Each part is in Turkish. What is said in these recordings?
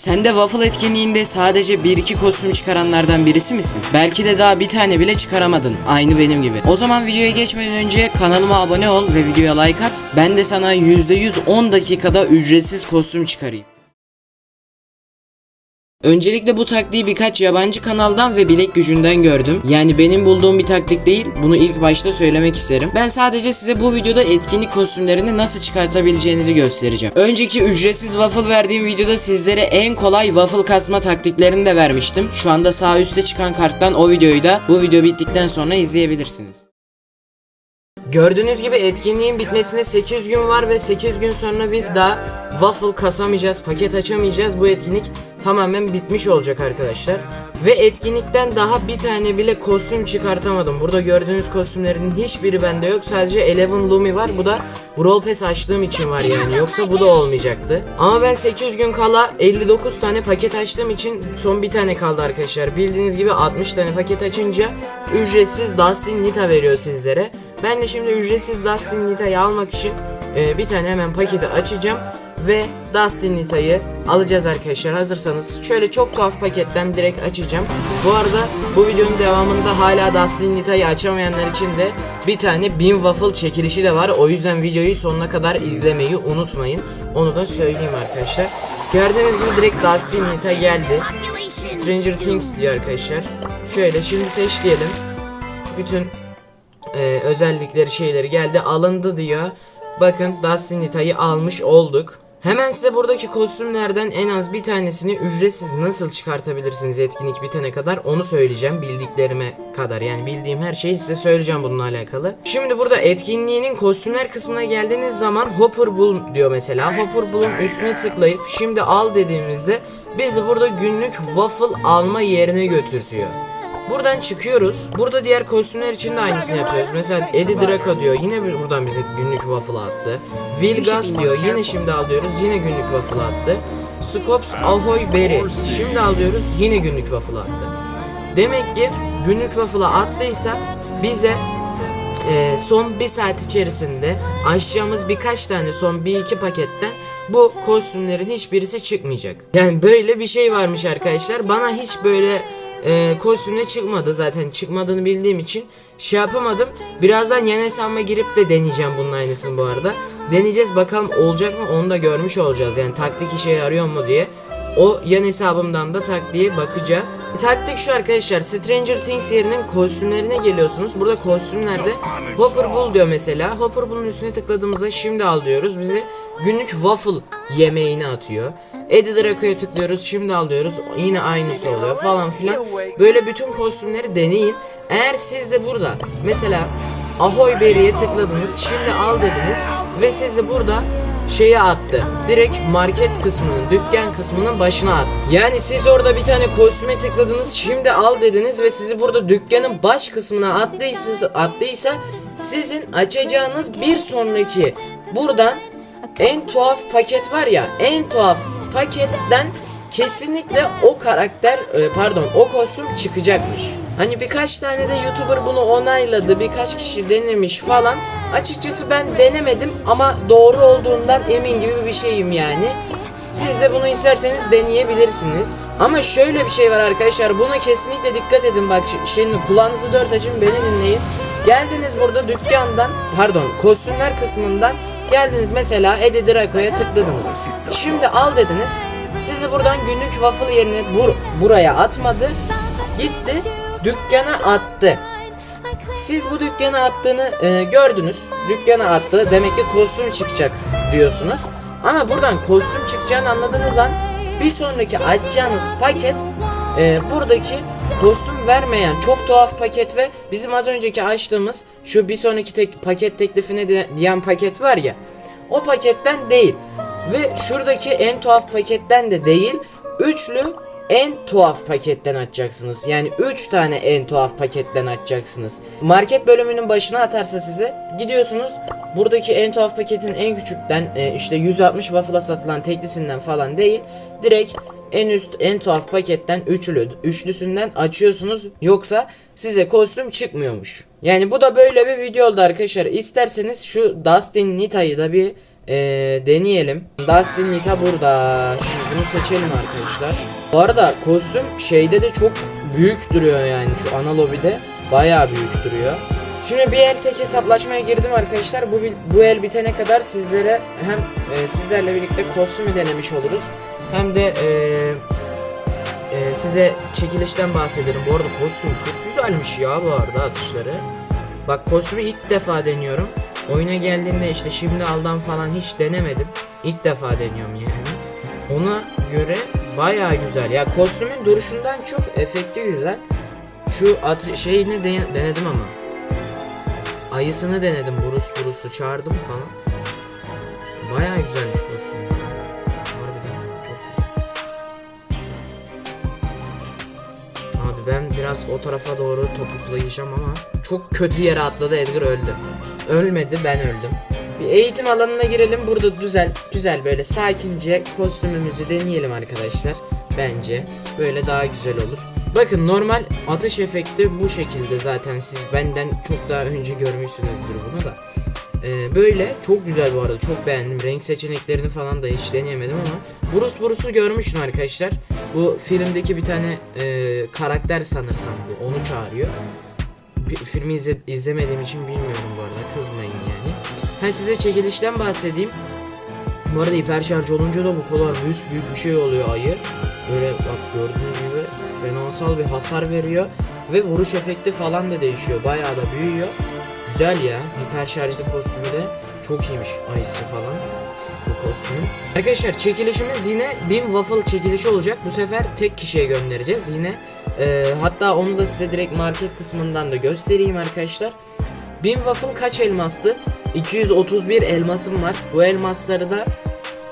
Sen de waffle etkinliğinde sadece 1-2 kostüm çıkaranlardan birisi misin? Belki de daha bir tane bile çıkaramadın. Aynı benim gibi. O zaman videoya geçmeden önce kanalıma abone ol ve videoya like at. Ben de sana %100 10 dakikada ücretsiz kostüm çıkarayım. Öncelikle bu taktiği birkaç yabancı kanaldan ve bilek gücünden gördüm. Yani benim bulduğum bir taktik değil. Bunu ilk başta söylemek isterim. Ben sadece size bu videoda etkinlik kostümlerini nasıl çıkartabileceğinizi göstereceğim. Önceki ücretsiz waffle verdiğim videoda sizlere en kolay waffle kasma taktiklerini de vermiştim. Şu anda sağ üstte çıkan karttan o videoyu da bu video bittikten sonra izleyebilirsiniz. Gördüğünüz gibi etkinliğin bitmesine 8 gün var ve 8 gün sonra biz daha waffle kasamayacağız, paket açamayacağız. Bu etkinlik tamamen bitmiş olacak arkadaşlar. Ve etkinlikten daha bir tane bile kostüm çıkartamadım. Burada gördüğünüz kostümlerin hiçbiri bende yok. Sadece Eleven Lumi var. Bu da Brawl Pass açtığım için var yani. Yoksa bu da olmayacaktı. Ama ben 800 gün kala 59 tane paket açtığım için son bir tane kaldı arkadaşlar. Bildiğiniz gibi 60 tane paket açınca ücretsiz Dustin Nita veriyor sizlere. Ben de şimdi ücretsiz Dustin Nita'yı almak için e, bir tane hemen paketi açacağım ve Dustin Nita'yı alacağız arkadaşlar hazırsanız. Şöyle çok tuhaf paketten direkt açacağım. Bu arada bu videonun devamında hala Dustin Nita'yı açamayanlar için de bir tane Bean Waffle çekilişi de var. O yüzden videoyu sonuna kadar izlemeyi unutmayın. Onu da söyleyeyim arkadaşlar. Gördüğünüz gibi direkt Dustin Nita geldi. Stranger Things diyor arkadaşlar. Şöyle şimdi seç diyelim. Bütün e, özellikleri şeyleri geldi alındı diyor. Bakın Dustin Nita'yı almış olduk. Hemen size buradaki kostümlerden en az bir tanesini ücretsiz nasıl çıkartabilirsiniz etkinlik bitene kadar onu söyleyeceğim bildiklerime kadar yani bildiğim her şeyi size söyleyeceğim bununla alakalı. Şimdi burada etkinliğinin kostümler kısmına geldiğiniz zaman Hopper Bull diyor mesela. Hopper Bull'un üstüne tıklayıp şimdi al dediğimizde bizi burada günlük waffle alma yerine götürtüyor. Buradan çıkıyoruz. Burada diğer kostümler için de aynısını yapıyoruz. Mesela Eddie Draco diyor. Yine bir- buradan bize günlük waffle attı. Vilgas diyor. Yine şimdi alıyoruz. Yine günlük waffle attı. Scops Ahoy Berry. Şimdi alıyoruz. Yine günlük waffle attı. Demek ki günlük waffle attıysa bize e, son bir saat içerisinde açacağımız birkaç tane son bir iki paketten bu kostümlerin hiçbirisi çıkmayacak. Yani böyle bir şey varmış arkadaşlar. Bana hiç böyle e, kostümle çıkmadı zaten çıkmadığını bildiğim için şey yapamadım. Birazdan yan hesabıma girip de deneyeceğim bunun aynısını bu arada. Deneyeceğiz bakalım olacak mı onu da görmüş olacağız. Yani taktik işe yarıyor mu diye. O yan hesabımdan da taktiğe bakacağız. Taktik şu arkadaşlar. Stranger Things yerinin kostümlerine geliyorsunuz. Burada kostümlerde Hopper Bull diyor mesela. Hopper Bull'un üstüne tıkladığımızda şimdi al diyoruz. Bize günlük waffle yemeğini atıyor. Eddie Draco'ya tıklıyoruz. Şimdi alıyoruz. Yine aynısı oluyor falan filan. Böyle bütün kostümleri deneyin. Eğer siz de burada mesela Ahoy Berry'e tıkladınız. Şimdi al dediniz. Ve sizi burada şeye attı. Direkt market kısmının, dükkan kısmının başına attı. Yani siz orada bir tane kostüme tıkladınız, şimdi al dediniz ve sizi burada dükkanın baş kısmına attıysa, attıysa sizin açacağınız bir sonraki buradan en tuhaf paket var ya, en tuhaf paketten kesinlikle o karakter e, pardon o kostüm çıkacakmış. Hani birkaç tane de YouTuber bunu onayladı, birkaç kişi denemiş falan. Açıkçası ben denemedim ama doğru olduğundan emin gibi bir şeyim yani. Siz de bunu isterseniz deneyebilirsiniz. Ama şöyle bir şey var arkadaşlar. Buna kesinlikle dikkat edin. Bak şi- şimdi kulağınızı dört açın beni dinleyin. Geldiniz burada dükkandan pardon kostümler kısmından geldiniz mesela Eddie Draco'ya tıkladınız. Şimdi al dediniz. Sizi buradan günlük waffle yerine bur buraya atmadı. Gitti dükkana attı. Siz bu dükkana attığını e, gördünüz. Dükkana attı. Demek ki kostüm çıkacak diyorsunuz. Ama buradan kostüm çıkacağını anladığınız an bir sonraki açacağınız paket e, buradaki kostüm vermeyen çok tuhaf paket ve bizim az önceki açtığımız şu bir sonraki tek paket teklifine diyen paket var ya o paketten değil ve şuradaki en tuhaf paketten de değil üçlü en tuhaf paketten açacaksınız. Yani 3 tane en tuhaf paketten açacaksınız. Market bölümünün başına atarsa size gidiyorsunuz. Buradaki en tuhaf paketin en küçükten e, işte 160 waffle'a satılan teklisinden falan değil. Direkt en üst en tuhaf paketten üçlü üçlüsünden açıyorsunuz. Yoksa size kostüm çıkmıyormuş. Yani bu da böyle bir video oldu arkadaşlar. İsterseniz şu Dustin Nita'yı da bir Ee, deneyelim. Dustin Nita burada. Şimdi bunu seçelim arkadaşlar. Bu arada kostüm şeyde de çok büyük duruyor yani şu ana lobide. Bayağı büyük duruyor. Şimdi bir el tek hesaplaşmaya girdim arkadaşlar. Bu bu el bitene kadar sizlere hem e, sizlerle birlikte kostümü denemiş oluruz. Hem de e, e, size çekilişten bahsederim. Bu arada kostüm çok güzelmiş ya bu arada atışları. Bak kostümü ilk defa deniyorum. Oyuna geldiğinde işte şimdi aldan falan hiç denemedim. İlk defa deniyorum yani. Ona göre bayağı güzel. Ya kostümün duruşundan çok efekti güzel. Şu at şeyini de- denedim ama. Ayısını denedim. Burus burusu çağırdım falan. Bayağı güzelmiş kostüm. Abi ben biraz o tarafa doğru topuklayacağım ama çok kötü yere atladı Edgar öldü. Ölmedi ben öldüm. Bir eğitim alanına girelim burada güzel güzel böyle sakince kostümümüzü deneyelim arkadaşlar. Bence böyle daha güzel olur. Bakın normal atış efekti bu şekilde zaten siz benden çok daha önce görmüşsünüzdür bunu da. Ee, böyle çok güzel bu arada çok beğendim. Renk seçeneklerini falan da hiç deneyemedim ama Bruce Bruce'u görmüştüm arkadaşlar. Bu filmdeki bir tane e, karakter sanırsam bu onu çağırıyor. Bir, filmi izle- izlemediğim için bilmiyorum bu arada kızmayın yani. Ha size çekilişten bahsedeyim. Bu arada hiper şarj olunca da bu kadar büyük büyük bir şey oluyor ayı. Böyle bak gördüğünüz gibi fenasal bir hasar veriyor. Ve vuruş efekti falan da değişiyor. Bayağı da büyüyor. Güzel ya. Hiper şarjlı kostümü de çok iyiymiş ayısı falan. Bu kostümün. Arkadaşlar çekilişimiz yine 1000 waffle çekilişi olacak. Bu sefer tek kişiye göndereceğiz yine. Ee, hatta onu da size direkt market kısmından da göstereyim arkadaşlar. 1000 waffle kaç elmastı? 231 elmasım var. Bu elmasları da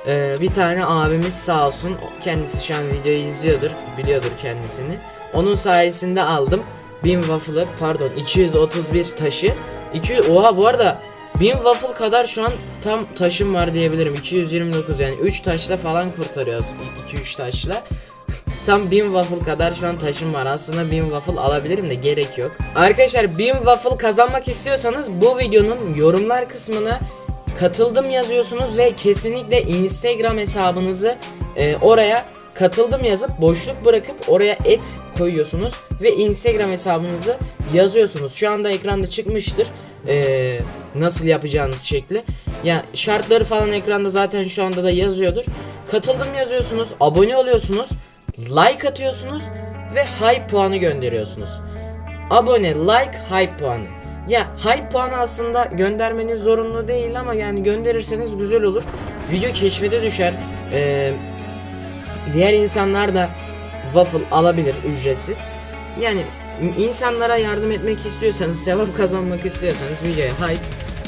ee, bir tane abimiz sağ olsun kendisi şu an videoyu izliyordur biliyordur kendisini onun sayesinde aldım 1000 waffle'ı pardon 231 taşı 200 oha bu arada 1000 waffle kadar şu an tam taşım var diyebilirim 229 yani 3 taşla falan kurtarıyoruz 2-3 taşla Tam 1000 waffle kadar şu an taşım var. Aslında 1000 waffle alabilirim de gerek yok. Arkadaşlar 1000 waffle kazanmak istiyorsanız bu videonun yorumlar kısmına katıldım yazıyorsunuz ve kesinlikle Instagram hesabınızı e, oraya katıldım yazıp boşluk bırakıp oraya et koyuyorsunuz ve Instagram hesabınızı yazıyorsunuz. Şu anda ekranda çıkmıştır. e, nasıl yapacağınız şekli. Ya şartları falan ekranda zaten şu anda da yazıyordur. Katıldım yazıyorsunuz, abone oluyorsunuz, like atıyorsunuz ve hype puanı gönderiyorsunuz. Abone, like, hype puanı. Ya hype puanı aslında göndermeniz zorunlu değil ama yani gönderirseniz güzel olur. Video keşfete düşer. Ee, diğer insanlar da waffle alabilir ücretsiz. Yani insanlara yardım etmek istiyorsanız, sevap kazanmak istiyorsanız videoya hype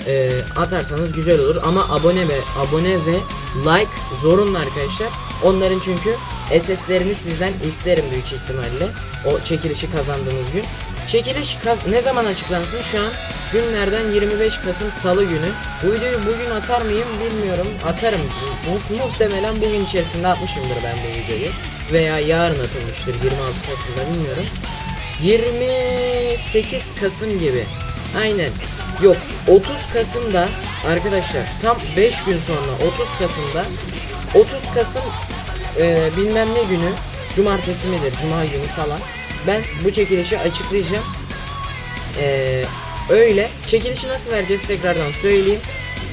e, atarsanız güzel olur ama abone ve abone ve like zorunlu arkadaşlar. Onların çünkü SS'lerini sizden isterim büyük ihtimalle. O çekilişi kazandığınız gün. Çekiliş ne zaman açıklansın? Şu an günlerden 25 Kasım Salı günü. Bu videoyu bugün atar mıyım bilmiyorum. Atarım. Mu- muhtemelen bugün içerisinde atmışımdır ben bu videoyu. Veya yarın atılmıştır 26 Kasım'da bilmiyorum. 28 Kasım gibi. Aynen. Yok 30 Kasım'da arkadaşlar tam 5 gün sonra 30 Kasım'da 30 Kasım e, bilmem ne günü cumartesi midir cuma günü falan ben bu çekilişi açıklayacağım. Ee, öyle. Çekilişi nasıl vereceğiz tekrardan söyleyeyim.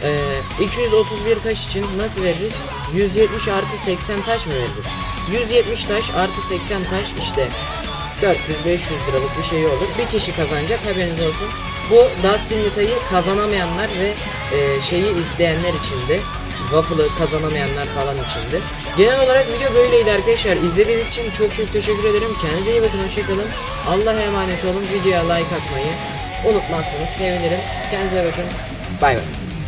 Ee, 231 taş için nasıl veririz? 170 artı 80 taş mı veririz? 170 taş artı 80 taş işte 400-500 liralık bir şey olur. Bir kişi kazanacak haberiniz olsun. Bu Dustin Lita'yı kazanamayanlar ve e, şeyi isteyenler için de Waffle'ı kazanamayanlar falan içindi. Genel olarak video böyleydi arkadaşlar. İzlediğiniz için çok çok teşekkür ederim. Kendinize iyi bakın. Hoşçakalın. Allah'a emanet olun. Videoya like atmayı unutmazsanız sevinirim. Kendinize bakın. Bay bay.